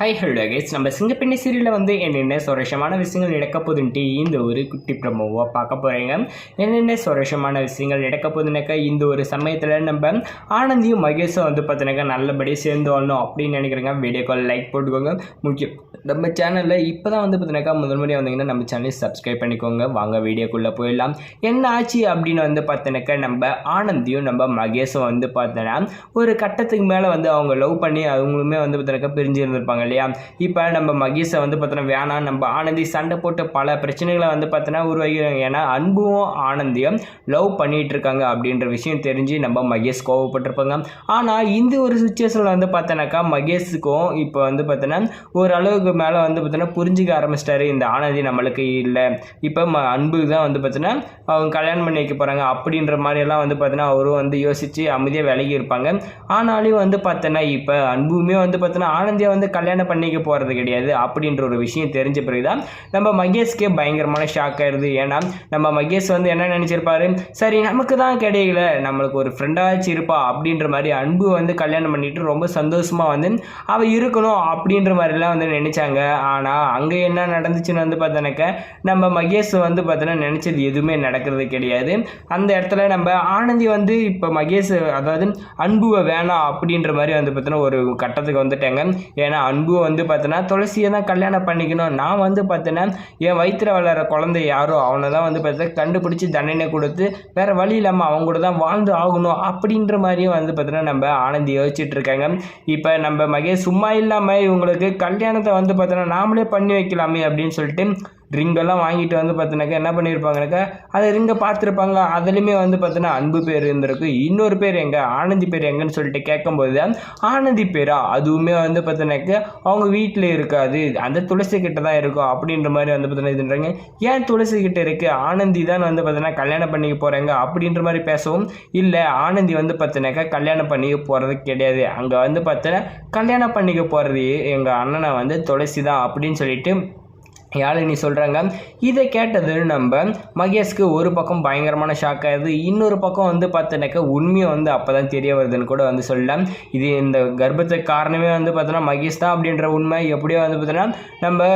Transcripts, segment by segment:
High hello guys நம்ம சிங்கப்பெண்ணை சீரியலில் வந்து என்னென்ன சுரேஷமான விஷயங்கள் நடக்க போதுன்ட்டு இந்த ஒரு குட்டி ப்ரமோவாக பார்க்க போகிறீங்க என்னென்ன சுரேஷமான விஷயங்கள் நடக்க போதுனாக்கா இந்த ஒரு சமயத்தில் நம்ம ஆனந்தியும் மகேஷும் வந்து பார்த்தினாக்கா நல்லபடியாக சேர்ந்து வரணும் அப்படின்னு நினைக்கிறேங்க. வீடியோ கால் லைக் போட்டுக்கோங்க. முக்கியம் நம்ம சேனலில் இப்போ தான் வந்து பார்த்தினாக்கா முதல் முறையாக வந்தீங்கன்னா நம்ம சேனலை சப்ஸ்கிரைப் பண்ணிக்கோங்க. வாங்க வீடியோக்குள்ளே போயிடலாம். என்ன ஆச்சு அப்படின்னு வந்து பார்த்தினாக்கா நம்ம ஆனந்தியும் நம்ம மகேஷும் வந்து பார்த்தோன்னா ஒரு கட்டத்துக்கு மேலே வந்து அவங்க லவ் பண்ணி அவங்களுமே வந்து பார்த்தினாக்கா பிரிஞ்சு இருந்திருப்பாங்க இல்லையா? இப்போ நம்ம மகேஷை வந்து பார்த்தோன்னா வேணாம் நம்ம ஆனந்தி சண்டை போட்டு பல பிரச்சனைகளை வந்து பார்த்தோன்னா உருவாகிறாங்க ஏன்னா அன்பும் ஆனந்தியும் லவ் பண்ணிட்டு இருக்காங்க அப்படின்ற விஷயம் தெரிஞ்சு நம்ம மகேஷ் கோவப்பட்டிருப்பாங்க. ஆனால் இந்த ஒரு சுச்சுவேஷனில் வந்து பார்த்தோன்னாக்கா மகேஷுக்கும் இப்போ வந்து பார்த்தோன்னா ஓரளவுக்கு மேலே வந்து பார்த்தோன்னா புரிஞ்சுக்க ஆரம்பிச்சிட்டாரு இந்த ஆனந்தி நம்மளுக்கு இல்லை. இப்போ ம அன்பு தான் வந்து பார்த்தோன்னா அவங்க கல்யாணம் பண்ணி வைக்க போகிறாங்க அப்படின்ற மாதிரியெல்லாம் வந்து பார்த்தோன்னா அவரும் வந்து யோசித்து அமைதியாக விலகி இருப்பாங்க ஆனாலும் வந்து பார்த்தோன்னா இப்போ அன்புமே வந்து பார்த்தோன்னா ஆனந்தியை வந்து கல்யாணம் பண்ணிக்க போகிறது கிடையாது அப்படின்ற ஒரு விஷயம் தெரிஞ்ச பிறகு தான் நம்ம மகேஷ்க்கே பயங்கரமான ஷாக் ஆயிடுது ஏன்னா நம்ம மகேஷ் வந்து என்ன நினச்சிருப்பாரு? சரி நமக்கு தான் கிடைக்கல. நம்மளுக்கு ஒரு ஃப்ரெண்டாச்சு இருப்பா அப்படின்ற மாதிரி அன்பு வந்து கல்யாணம் பண்ணிட்டு ரொம்ப சந்தோஷமாக வந்து அவள் இருக்கணும் அப்படின்ற மாதிரிலாம் வந்து நினச்சாங்க. ஆனால் அங்கே என்ன நடந்துச்சுன்னு வந்து பார்த்தோன்னாக்க நம்ம மகேஷ் வந்து பார்த்தோன்னா நினச்சது எதுவுமே நடக்கிறது கிடையாது. அந்த இடத்துல நம்ம ஆனந்தி வந்து இப்போ மகேஷ் அதாவது அன்புவை வேணாம் அப்படின்ற மாதிரி வந்து பார்த்தோன்னா ஒரு கட்டத்துக்கு வந்துட்டாங்க. ஏன்னா அன்பு வந்து பார்த்தோன்னா துளசியை தான் கல்யாணம் பண்ணிக்கணும். நான் வந்து பார்த்தோன்னா என் வயிற்றில் வளர குழந்தை யாரோ அவனை தான் வந்து பார்த்தா கண்டுபிடிச்சி தண்டனை கொடுத்து வேற வழி இல்லாமல் அவங்க கூட தான் வாழ்ந்து ஆகணும் அப்படின்ற மாதிரியும் வந்து பார்த்தோன்னா நம்ம ஆனந்தி யோசிச்சுட்டு இருக்காங்க. இப்போ நம்ம மகேஷ் சும்மா இல்லாமல் இவங்களுக்கு கல்யாணத்தை வந்து பார்த்தோன்னா நாமளே பண்ணி வைக்கலாமே அப்படின்னு சொல்லிட்டு ரிங்கெல்லாம் வாங்கிட்டு வந்து பார்த்தினாக்கா என்ன பண்ணியிருப்பாங்கனாக்கா அதை ரிங்கை பார்த்துருப்பாங்க. அதுலேயுமே வந்து பார்த்தோன்னா அன்பு பேர் இருந்திருக்கு இன்னொரு பேர் எங்கே? ஆனந்தி பேர் எங்கன்னு சொல்லிட்டு கேட்கும்போது ஆனந்தி பேரா? அதுவுமே வந்து பார்த்தோன்னாக்கா அவங்க வீட்டில் இருக்காது. அந்த துளசி கிட்ட தான் இருக்கும் அப்படின்ற மாதிரி வந்து பார்த்தோன்னா இதுன்றாங்க ஏன் துளசி கிட்ட இருக்குது ஆனந்தி தான் வந்து பார்த்தோன்னா கல்யாணம் பண்ணிக்க போகிறாங்க அப்படின்ற மாதிரி பேசவும் இல்லை. ஆனந்தி வந்து பார்த்தினாக்கா கல்யாணம் பண்ணிக்க போகிறது கிடையாது. அங்கே வந்து பார்த்தோன்னா கல்யாணம் பண்ணிக்க போகிறது எங்கள் அண்ணனை வந்து துளசி தான் அப்படின்னு சொல்லிட்டு யாழினி சொல்கிறாங்க இதை கேட்டது நம்ம மகேஷ்க்கு ஒரு பக்கம் பயங்கரமான ஷாக் ஆகுது இன்னொரு பக்கம் வந்து பார்த்தோன்னாக்கா உண்மையை வந்து அப்போ தான் தெரிய வருதுன்னு கூட வந்து சொல்லலாம். இது இந்த கர்ப்பத்துக்கு காரணமே வந்து பார்த்தோன்னா மகேஷ் தான் அப்படின்ற உண்மை. எப்படியோ வந்து பார்த்தோன்னா நம்ம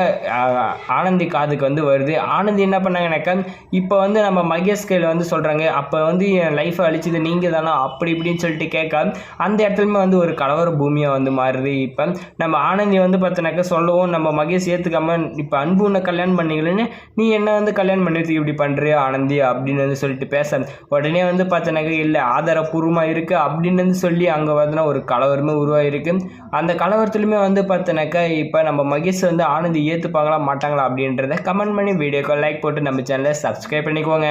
ஆனந்தி காதுக்கு வந்து வருது. ஆனந்தி என்ன பண்ணாங்கனாக்கா இப்போ வந்து நம்ம மகேஷ் கையில் வந்து சொல்கிறாங்க அப்போ வந்து என் லைஃப்பை அழிச்சது நீங்கள் தானா? அப்படி இப்படின்னு சொல்லிட்டு கேட்க அந்த இடத்துலையுமே வந்து ஒரு கலவர பூமியாக வந்து மாறுது. இப்போ நம்ம ஆனந்தி வந்து பார்த்தோன்னாக்கா சொல்லவும் நம்ம மகேஷ் ஏற்றுக்காம இப்போ அன்பு உன்னை கல்யாணம் பண்ணிக்கலன்னு நீ என்ன வந்து கல்யாணம் பண்ணுறதுக்கு இப்படி பண்ணுறியா ஆனந்தி அப்படின்னு வந்து சொல்லிட்டு பேச உடனே வந்து பார்த்தனாக்க இல்லை ஆதாரப்பூர்வமாக இருக்குது அப்படின்னு வந்து சொல்லி அங்கே பார்த்தனா ஒரு கலவரமே உருவாகிருக்கு அந்த கலவரத்துலையுமே வந்து பார்த்தனாக்கா இப்போ நம்ம மகேஷ் வந்து ஆனந்தி ஏற்றுப்பாங்களா மாட்டாங்களா அப்படின்றத கமெண்ட் பண்ணி வீடியோக்கு லைக் போட்டு நம்ம சேனலை சப்ஸ்கிரைப் பண்ணிக்கோங்க.